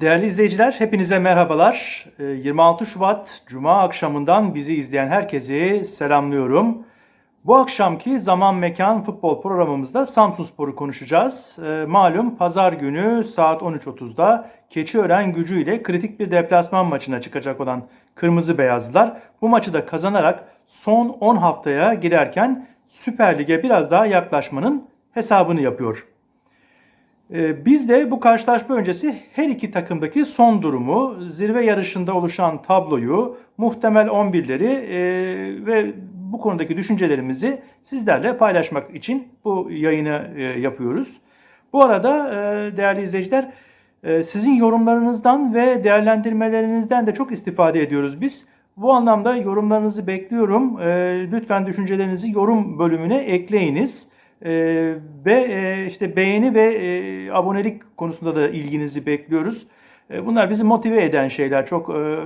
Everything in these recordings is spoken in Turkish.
Değerli izleyiciler, hepinize merhabalar. Ee, 26 Şubat Cuma akşamından bizi izleyen herkesi selamlıyorum. Bu akşamki Zaman Mekan futbol programımızda Samsunspor'u konuşacağız. Ee, Malum pazar günü saat 13.30'da Keçiören gücü ile kritik bir deplasman maçına çıkacak olan Kırmızı Beyazlılar bu maçı da kazanarak son 10 haftaya girerken Süper Lig'e biraz daha yaklaşmanın hesabını yapıyor. Ee, Biz de bu karşılaşma öncesi her iki takımdaki son durumu, zirve yarışında oluşan tabloyu, muhtemel 11'leri e, ve bu konudaki düşüncelerimizi sizlerle paylaşmak için bu yayını e, yapıyoruz. Bu arada e, değerli izleyiciler sizin yorumlarınızdan ve değerlendirmelerinizden de çok istifade ediyoruz biz. Bu anlamda yorumlarınızı bekliyorum. Lütfen düşüncelerinizi yorum bölümüne ekleyiniz. Ee, ve e, işte beğeni ve e, abonelik konusunda da ilginizi bekliyoruz. E, bunlar bizi motive eden şeyler. Çok e,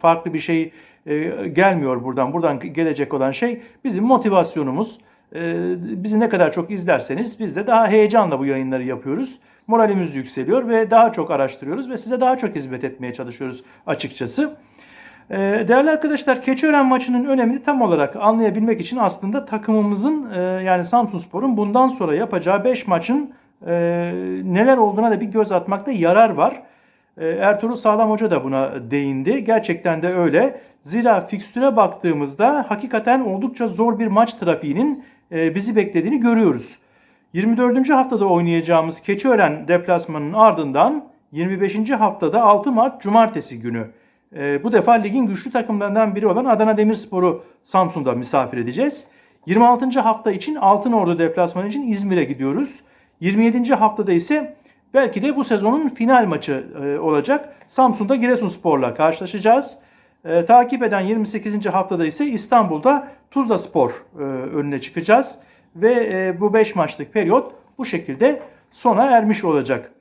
farklı bir şey e, gelmiyor buradan. Buradan gelecek olan şey bizim motivasyonumuz. E, bizi ne kadar çok izlerseniz biz de daha heyecanla bu yayınları yapıyoruz. Moralimiz yükseliyor ve daha çok araştırıyoruz ve size daha çok hizmet etmeye çalışıyoruz açıkçası. Ee, Değerli arkadaşlar Keçiören maçının önemini tam olarak anlayabilmek için aslında takımımızın e, yani Samsunspor'un bundan sonra yapacağı 5 maçın e, neler olduğuna da bir göz atmakta yarar var. E, Ertuğrul Sağlam Hoca da buna değindi. Gerçekten de öyle. Zira fikstüre baktığımızda hakikaten oldukça zor bir maç trafiğinin bizi beklediğini görüyoruz. 24. haftada oynayacağımız Keçiören deplasmanının ardından 25. haftada 6 Mart Cumartesi günü e, bu defa ligin güçlü takımlarından biri olan Adana Demirspor'u Samsun'da misafir edeceğiz. 26. hafta için Altınordu deplasmanı için İzmir'e gidiyoruz. 27. haftada ise belki de bu sezonun final maçı e, olacak. Samsun'da Giresunspor'la karşılaşacağız. E, takip eden 28. haftada ise İstanbul'da Tuzla Spor e, önüne çıkacağız. Ve e, bu 5 maçlık periyot bu şekilde sona ermiş olacak.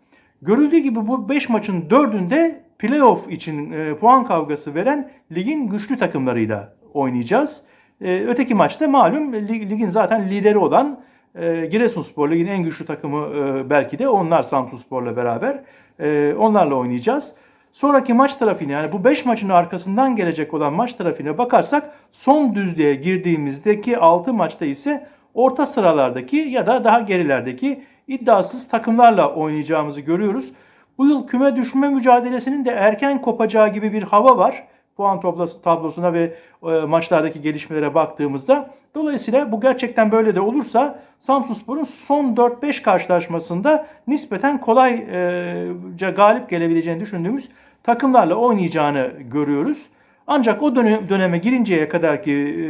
Görüldüğü gibi bu 5 maçın 4'ünde playoff için e, puan kavgası veren ligin güçlü takımlarıyla oynayacağız. E, öteki maçta malum lig- ligin zaten lideri olan e, Giresunspor ligin en güçlü takımı e, belki de onlar Samsunspor'la beraber e, onlarla oynayacağız. Sonraki maç trafiğine yani bu 5 maçın arkasından gelecek olan maç trafiğine bakarsak son düzlüğe girdiğimizdeki 6 maçta ise orta sıralardaki ya da daha gerilerdeki iddiasız takımlarla oynayacağımızı görüyoruz. Bu yıl küme düşme mücadelesinin de erken kopacağı gibi bir hava var. Puan tablosuna ve e, maçlardaki gelişmelere baktığımızda. Dolayısıyla bu gerçekten böyle de olursa Samsunspor'un son 4-5 karşılaşmasında nispeten kolayca galip gelebileceğini düşündüğümüz takımlarla oynayacağını görüyoruz. Ancak o dönem, döneme girinceye kadar ki e,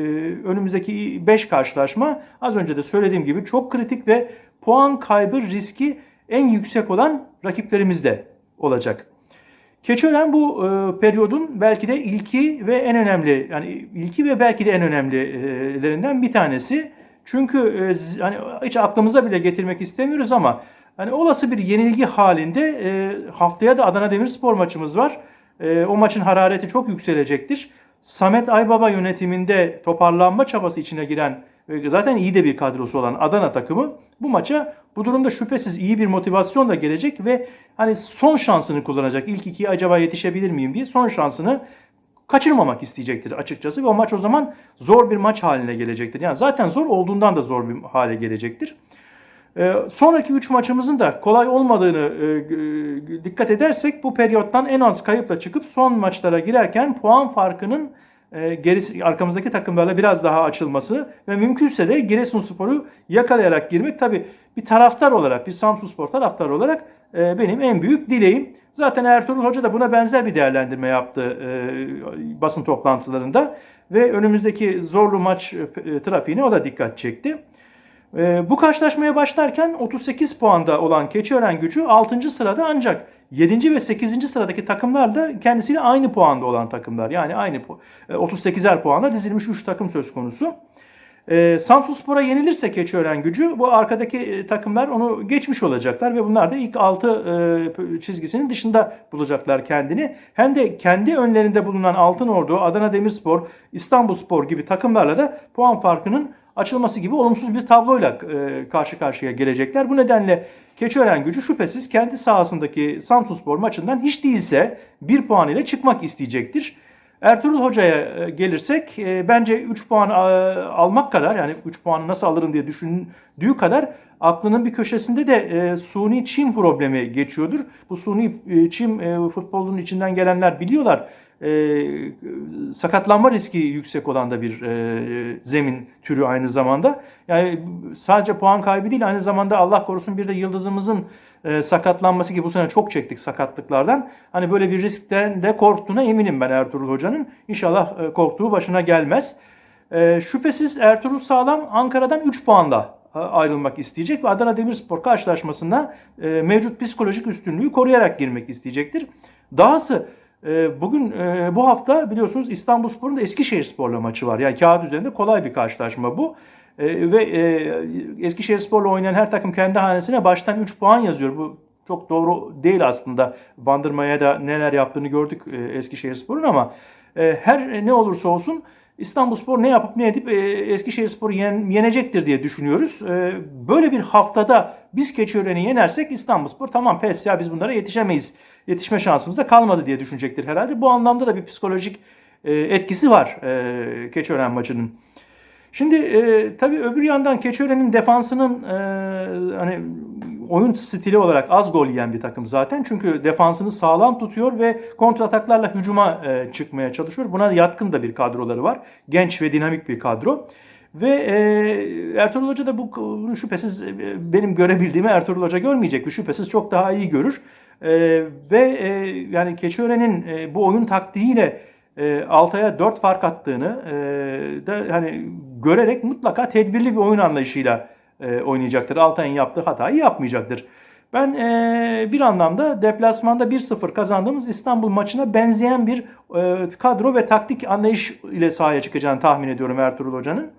önümüzdeki 5 karşılaşma az önce de söylediğim gibi çok kritik ve puan kaybı riski en yüksek olan rakiplerimiz de olacak. Keçiören bu e, periyodun belki de ilki ve en önemli yani ilki ve belki de en önemlilerinden bir tanesi. Çünkü e, hani hiç aklımıza bile getirmek istemiyoruz ama hani olası bir yenilgi halinde e, haftaya da Adana Demirspor maçımız var. E, o maçın harareti çok yükselecektir. Samet Aybaba yönetiminde toparlanma çabası içine giren zaten iyi de bir kadrosu olan Adana takımı bu maça bu durumda şüphesiz iyi bir motivasyonla gelecek ve hani son şansını kullanacak. İlk ikiye acaba yetişebilir miyim diye son şansını kaçırmamak isteyecektir açıkçası ve o maç o zaman zor bir maç haline gelecektir. Yani zaten zor olduğundan da zor bir hale gelecektir. Ee, sonraki 3 maçımızın da kolay olmadığını e, e, dikkat edersek bu periyottan en az kayıpla çıkıp son maçlara girerken puan farkının gerisi arkamızdaki takımlarla biraz daha açılması ve mümkünse de Giresunspor'u yakalayarak girmek tabi bir taraftar olarak bir Samsunspor taraftarı olarak e, benim en büyük dileğim. Zaten Ertuğrul Hoca da buna benzer bir değerlendirme yaptı e, basın toplantılarında ve önümüzdeki zorlu maç e, trafiğine o da dikkat çekti. Ee, bu karşılaşmaya başlarken 38 puanda olan Keçiören gücü 6. sırada ancak 7. ve 8. sıradaki takımlar da kendisiyle aynı puanda olan takımlar. Yani aynı pu- e, 38'er puanla dizilmiş 3 takım söz konusu. Ee, Samsunspor'a yenilirse Keçiören gücü bu arkadaki e, takımlar onu geçmiş olacaklar ve bunlar da ilk 6 çizgisinin dışında bulacaklar kendini. Hem de kendi önlerinde bulunan Altınordu, Adana Demirspor, İstanbulspor gibi takımlarla da puan farkının açılması gibi olumsuz bir tabloyla e, karşı karşıya gelecekler. Bu nedenle Keçiören gücü şüphesiz kendi sahasındaki Samsunspor maçından hiç değilse bir puan ile çıkmak isteyecektir. Ertuğrul Hoca'ya e, gelirsek e, bence 3 puan e, almak kadar yani 3 puanı nasıl alırım diye düşündüğü kadar aklının bir köşesinde de e, suni çim problemi geçiyordur. Bu suni e, çim e, futbolun içinden gelenler biliyorlar. E, sakatlanma riski yüksek olan da bir e, zemin türü aynı zamanda. Yani sadece puan kaybı değil aynı zamanda Allah korusun bir de yıldızımızın e, sakatlanması gibi bu sene çok çektik sakatlıklardan. Hani böyle bir riskten de korktuğuna eminim ben Ertuğrul Hoca'nın. İnşallah e, korktuğu başına gelmez. E, şüphesiz Ertuğrul Sağlam Ankara'dan 3 puanla e, ayrılmak isteyecek ve Adana Demirspor karşılaşmasında e, mevcut psikolojik üstünlüğü koruyarak girmek isteyecektir. Dahası bugün e, bu hafta biliyorsunuz İstanbulspor'un da Eskişehirspor'la maçı var. Yani kağıt üzerinde kolay bir karşılaşma bu. E, ve e, Eskişehirspor'la oynayan her takım kendi hanesine baştan 3 puan yazıyor. Bu çok doğru değil aslında. Bandırmaya da neler yaptığını gördük e, Eskişehirspor'un ama e, her ne olursa olsun İstanbulspor ne yapıp ne edip e, Eskişehirspor'u yen, yenecektir diye düşünüyoruz. Böyle bir haftada biz Keçiören'i yenersek İstanbulspor tamam pes ya biz bunlara yetişemeyiz. Yetişme şansımız da kalmadı diye düşünecektir herhalde. Bu anlamda da bir psikolojik e, etkisi var e, Keçiören maçının. Şimdi e, tabii öbür yandan Keçiören'in defansının e, hani oyun stili olarak az gol yiyen bir takım zaten. Çünkü defansını sağlam tutuyor ve kontrataklarla hücuma e, çıkmaya çalışıyor. Buna yatkın da bir kadroları var. Genç ve dinamik bir kadro. Ve e, Ertuğrul Hoca da bu şüphesiz e, benim görebildiğimi Ertuğrul Hoca görmeyecek. Şüphesiz çok daha iyi görür. E, ve e, yani Keçiören'in e, bu oyun taktiğiyle e, Altay'a 4 fark attığını e, da hani görerek mutlaka tedbirli bir oyun anlayışıyla e, oynayacaktır. Altay'ın yaptığı hatayı yapmayacaktır. Ben e, bir anlamda deplasmanda 1-0 kazandığımız İstanbul maçına benzeyen bir e, kadro ve taktik anlayış ile sahaya çıkacağını tahmin ediyorum Ertuğrul Hoca'nın.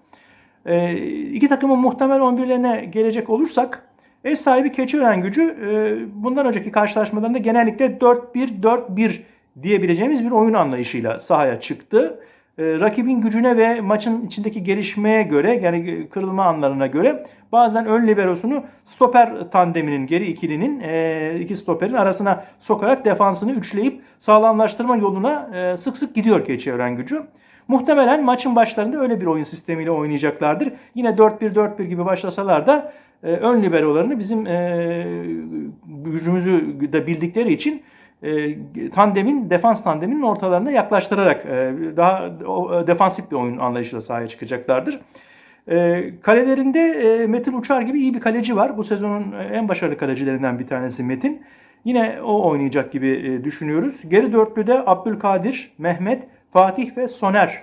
E, iki takımın muhtemel 11'lerine gelecek olursak ev sahibi Keçiören gücü e, bundan önceki karşılaşmalarında genellikle 4-1-4-1 diyebileceğimiz bir oyun anlayışıyla sahaya çıktı. E, rakibin gücüne ve maçın içindeki gelişmeye göre yani kırılma anlarına göre bazen ön liberosunu stoper tandeminin geri ikilinin e, iki stoperin arasına sokarak defansını üçleyip sağlamlaştırma yoluna sık sık gidiyor Keçiören gücü. Muhtemelen maçın başlarında öyle bir oyun sistemiyle oynayacaklardır. Yine 4-1-4-1 gibi başlasalar da e, ön liberolarını bizim e, gücümüzü de bildikleri için e, tandemin, defans tandeminin ortalarına yaklaştırarak daha defansif bir oyun anlayışıyla sahaya çıkacaklardır. Kalelerinde Metin Uçar gibi iyi bir kaleci var. Bu sezonun en başarılı kalecilerinden bir tanesi Metin. Yine o oynayacak gibi düşünüyoruz. Geri dörtlüde Abdülkadir, Mehmet, Fatih ve Soner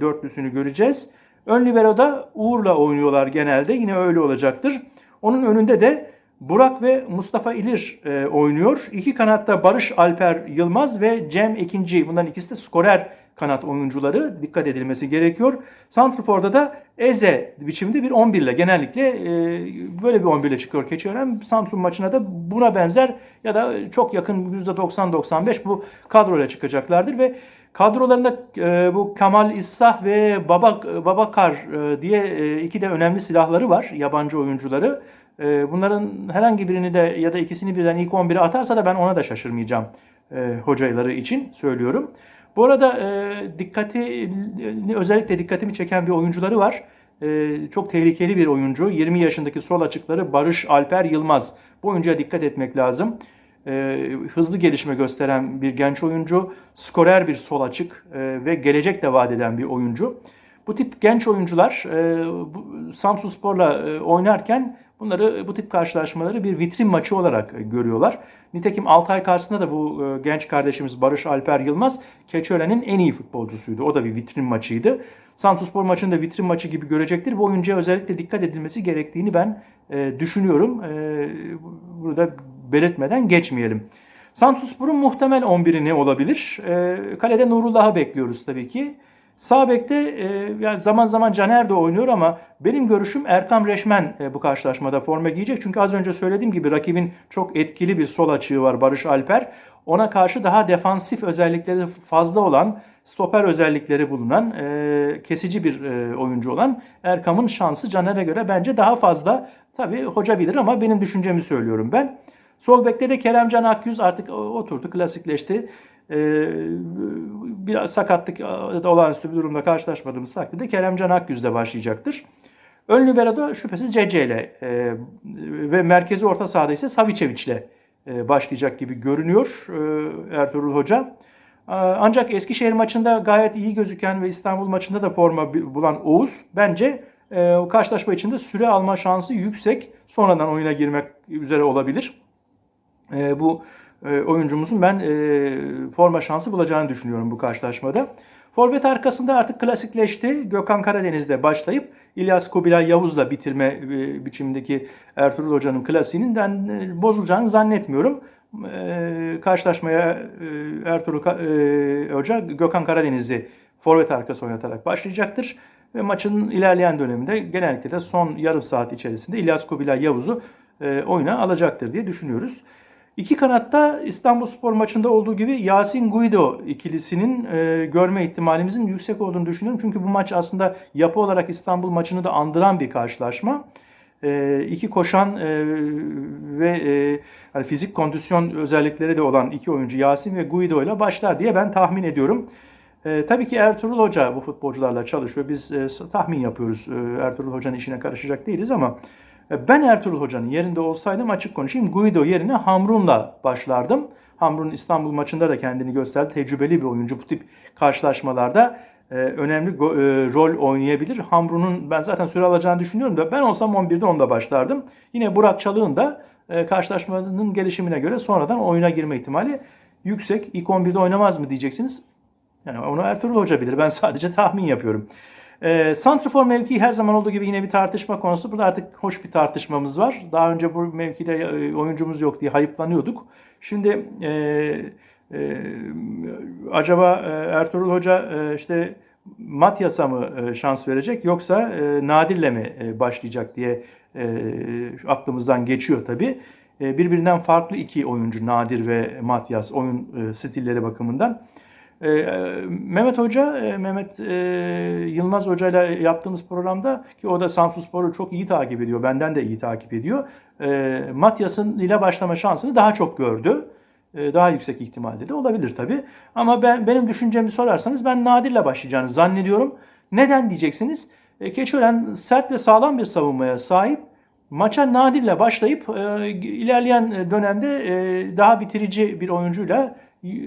dörtlüsünü göreceğiz. Ön libero'da Uğur'la oynuyorlar genelde. Yine öyle olacaktır. Onun önünde de Burak ve Mustafa İlir e, oynuyor. İki kanatta Barış Alper Yılmaz ve Cem Ekinci. Bunların ikisi de skorer kanat oyuncuları. Dikkat edilmesi gerekiyor. Santrfor'da da Eze biçimde bir 11 ile genellikle e, böyle bir 11 ile çıkıyor Keçiören. Samsun maçına da buna benzer ya da çok yakın %90-95 bu kadroyla çıkacaklardır ve Kadrolarında e, bu Kamal İssah ve Babak, Babakar e, diye e, iki de önemli silahları var yabancı oyuncuları. E, bunların herhangi birini de ya da ikisini birden ilk 11'e atarsa da ben ona da şaşırmayacağım e, hocaları için söylüyorum. Bu arada e, dikkati özellikle dikkatimi çeken bir oyuncuları var. E, çok tehlikeli bir oyuncu. 20 yaşındaki sol açıkları Barış Alper Yılmaz. Bu oyuncuya dikkat etmek lazım e, hızlı gelişme gösteren bir genç oyuncu, skorer bir sol açık e, ve gelecek de vaat eden bir oyuncu. Bu tip genç oyuncular e, Samsun Spor'la e, oynarken bunları bu tip karşılaşmaları bir vitrin maçı olarak e, görüyorlar. Nitekim Altay karşısında da bu e, genç kardeşimiz Barış Alper Yılmaz Keçiören'in en iyi futbolcusuydu. O da bir vitrin maçıydı. Samsun Spor maçını da vitrin maçı gibi görecektir. Bu oyuncuya özellikle dikkat edilmesi gerektiğini ben e, düşünüyorum. E, burada belirtmeden geçmeyelim. Samsunspor'un muhtemel 11'i ne olabilir? E, kalede Nurullah'ı bekliyoruz tabii ki. Sağ bekte e, zaman zaman Caner de oynuyor ama benim görüşüm Erkam Reşmen e, bu karşılaşmada forma giyecek. Çünkü az önce söylediğim gibi rakibin çok etkili bir sol açığı var Barış Alper. ona karşı daha defansif özellikleri fazla olan, stoper özellikleri bulunan, e, kesici bir e, oyuncu olan Erkam'ın şansı Caner'e göre bence daha fazla. Tabii hoca bilir ama benim düşüncemi söylüyorum ben. Sol bekte de Keremcan Akyüz artık oturdu, klasikleşti. Ee, bir sakatlık ya olağanüstü bir durumda karşılaşmadığımız takdirde Keremcan Akyüz de başlayacaktır. Ön libero'da şüphesiz Cece ile e, ve merkezi orta sahada ise Savicevic ile e, başlayacak gibi görünüyor e, Ertuğrul Hoca. Ancak Eskişehir maçında gayet iyi gözüken ve İstanbul maçında da forma bulan Oğuz bence e, karşılaşma içinde süre alma şansı yüksek. Sonradan oyuna girmek üzere olabilir. E, bu e, oyuncumuzun ben e, forma şansı bulacağını düşünüyorum bu karşılaşmada. Forvet arkasında artık klasikleşti. Gökhan Karadeniz'de başlayıp İlyas Kubilay Yavuz'la bitirme e, biçimindeki Ertuğrul Hoca'nın klasiğinin ben e, bozulacağını zannetmiyorum. E, karşılaşmaya e, Ertuğrul e, Hoca Gökhan Karadeniz'i forvet arkası oynatarak başlayacaktır. Ve maçın ilerleyen döneminde genellikle de son yarım saat içerisinde İlyas Kubilay Yavuz'u e, oyuna alacaktır diye düşünüyoruz. İki kanatta İstanbul Spor maçında olduğu gibi Yasin Guido ikilisinin e, görme ihtimalimizin yüksek olduğunu düşünüyorum. Çünkü bu maç aslında yapı olarak İstanbul maçını da andıran bir karşılaşma. E, iki koşan e, ve e, yani fizik kondisyon özellikleri de olan iki oyuncu Yasin ve Guido ile başlar diye ben tahmin ediyorum. E, tabii ki Ertuğrul Hoca bu futbolcularla çalışıyor. Biz e, tahmin yapıyoruz. E, Ertuğrul Hoca'nın işine karışacak değiliz ama ben Ertuğrul Hoca'nın yerinde olsaydım açık konuşayım Guido yerine Hamrun'la başlardım. Hamrun İstanbul maçında da kendini gösterdi. Tecrübeli bir oyuncu bu tip karşılaşmalarda e, önemli e, rol oynayabilir. Hamrun'un ben zaten süre alacağını düşünüyorum da ben olsam 11'de onda başlardım. Yine Burak Çalık'ın da e, karşılaşmanın gelişimine göre sonradan oyuna girme ihtimali yüksek. İlk 11'de oynamaz mı diyeceksiniz. Yani onu Ertuğrul Hoca bilir. Ben sadece tahmin yapıyorum. E, Santrafor mevkii her zaman olduğu gibi yine bir tartışma konusu. Burada artık hoş bir tartışmamız var. Daha önce bu mevkide e, oyuncumuz yok diye hayıflanıyorduk. Şimdi e, e, acaba e, Ertuğrul Hoca e, işte Matyas'a mı e, şans verecek yoksa e, Nadir'le mi e, başlayacak diye e, aklımızdan geçiyor tabii. E, birbirinden farklı iki oyuncu Nadir ve Matyas oyun e, stilleri bakımından. Ee, Mehmet Hoca, e, Mehmet e, Yılmaz Hoca ile yaptığımız programda ki o da Samsun Spor'u çok iyi takip ediyor, benden de iyi takip ediyor. E, Matyas'ın ile başlama şansını daha çok gördü. E, daha yüksek ihtimalde de olabilir tabii. Ama ben benim düşüncemi sorarsanız ben Nadir'le başlayacağını zannediyorum. Neden diyeceksiniz? E, Keçören sert ve sağlam bir savunmaya sahip. Maça Nadir'le başlayıp e, ilerleyen dönemde e, daha bitirici bir oyuncuyla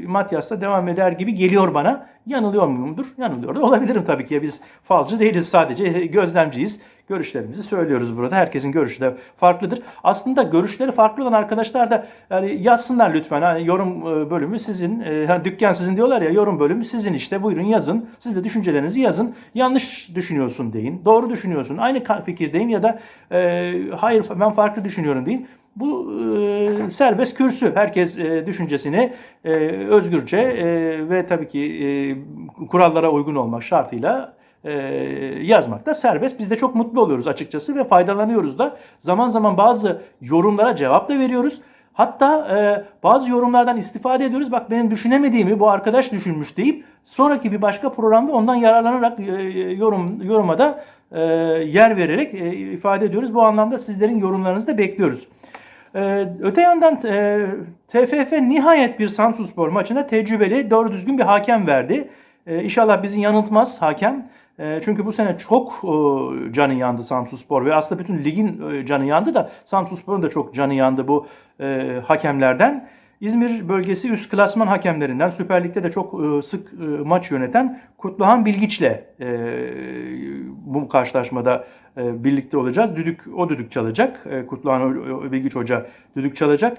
Matyas'ta devam eder gibi geliyor bana. Yanılıyor muyumdur? Yanılıyor da olabilirim tabii ki. Biz falcı değiliz sadece gözlemciyiz. Görüşlerimizi söylüyoruz burada. Herkesin görüşü de farklıdır. Aslında görüşleri farklı olan arkadaşlar da yani yazsınlar lütfen. Hani yorum e, bölümü sizin. Hani dükkan sizin diyorlar ya yorum bölümü sizin işte. Buyurun yazın. Siz de düşüncelerinizi yazın. Yanlış düşünüyorsun deyin. Doğru düşünüyorsun. Aynı fikirdeyim ya da e, hayır ben farklı düşünüyorum deyin. Bu e, serbest kürsü. Herkes e, düşüncesini e, özgürce e, ve tabii ki e, kurallara uygun olmak şartıyla e, yazmakta serbest. Biz de çok mutlu oluyoruz açıkçası ve faydalanıyoruz da. Zaman zaman bazı yorumlara cevap da veriyoruz. Hatta e, bazı yorumlardan istifade ediyoruz. Bak benim düşünemediğimi bu arkadaş düşünmüş deyip sonraki bir başka programda ondan yararlanarak e, yorum yoruma da e, yer vererek e, ifade ediyoruz. Bu anlamda sizlerin yorumlarınızı da bekliyoruz. Ee, öte yandan e, TFF nihayet bir Samsunspor maçına tecrübeli, doğru düzgün bir hakem verdi. E, inşallah bizi yanıltmaz hakem. E, çünkü bu sene çok e, canı yandı Samsunspor ve aslında bütün ligin e, canı yandı da Samsunspor'un da çok canı yandı bu e, hakemlerden. İzmir bölgesi üst klasman hakemlerinden Süper Lig'de de çok e, sık e, maç yöneten Kutluhan Bilgiç'le e, bu karşılaşmada birlikte olacağız. Düdük o düdük çalacak. Kutluhan Bilgiç Hoca düdük çalacak.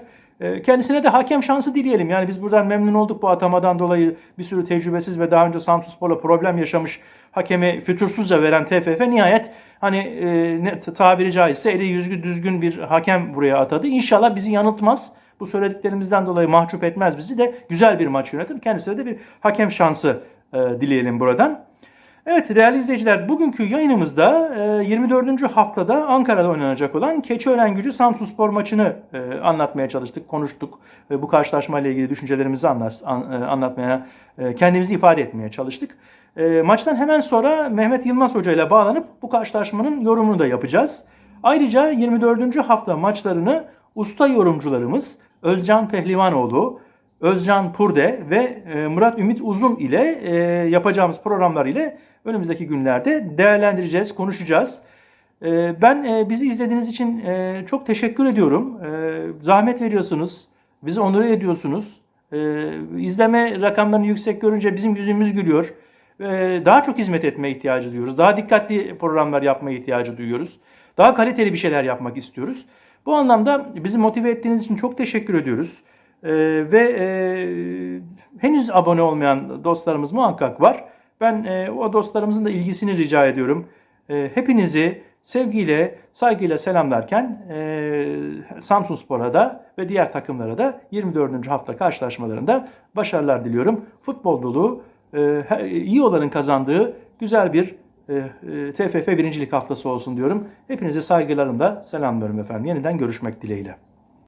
Kendisine de hakem şansı dileyelim. Yani biz buradan memnun olduk bu atamadan dolayı bir sürü tecrübesiz ve daha önce Samsunspor'la problem yaşamış hakemi fütursuzca veren TFF nihayet hani e, tabiri caizse eli yüzgü düzgün bir hakem buraya atadı. İnşallah bizi yanıltmaz. Bu söylediklerimizden dolayı mahcup etmez bizi de güzel bir maç yönetir. Kendisine de bir hakem şansı e, dileyelim buradan. Evet değerli izleyiciler bugünkü yayınımızda e, 24. haftada Ankara'da oynanacak olan Keçiören Gücü Samsunspor maçını e, anlatmaya çalıştık, konuştuk. E, Bu karşılaşmayla ilgili düşüncelerimizi e, anlatmaya, e, kendimizi ifade etmeye çalıştık. E, Maçtan hemen sonra Mehmet Yılmaz Hoca ile bağlanıp bu karşılaşmanın yorumunu da yapacağız. Ayrıca 24. hafta maçlarını usta yorumcularımız Özcan Pehlivanoğlu, Özcan Purde ve e, Murat Ümit Uzun ile e, yapacağımız programlar ile önümüzdeki günlerde değerlendireceğiz, konuşacağız. E, Ben bizi izlediğiniz için çok teşekkür ediyorum. Zahmet veriyorsunuz, bizi onur ediyorsunuz. İzleme rakamlarını yüksek görünce bizim yüzümüz gülüyor. Daha çok hizmet etmeye ihtiyacı duyuyoruz. Daha dikkatli programlar yapmaya ihtiyacı duyuyoruz. Daha kaliteli bir şeyler yapmak istiyoruz. Bu anlamda bizi motive ettiğiniz için çok teşekkür ediyoruz. Ee, ve e, henüz abone olmayan dostlarımız muhakkak var. Ben e, o dostlarımızın da ilgisini rica ediyorum. E, hepinizi sevgiyle, saygıyla selamlarken e, Samsun Spor'a da ve diğer takımlara da 24. hafta karşılaşmalarında başarılar diliyorum. Futbol dolu, e, iyi olanın kazandığı güzel bir TFF birincilik haftası olsun diyorum. Hepinize saygılarımla selamlıyorum efendim. Yeniden görüşmek dileğiyle.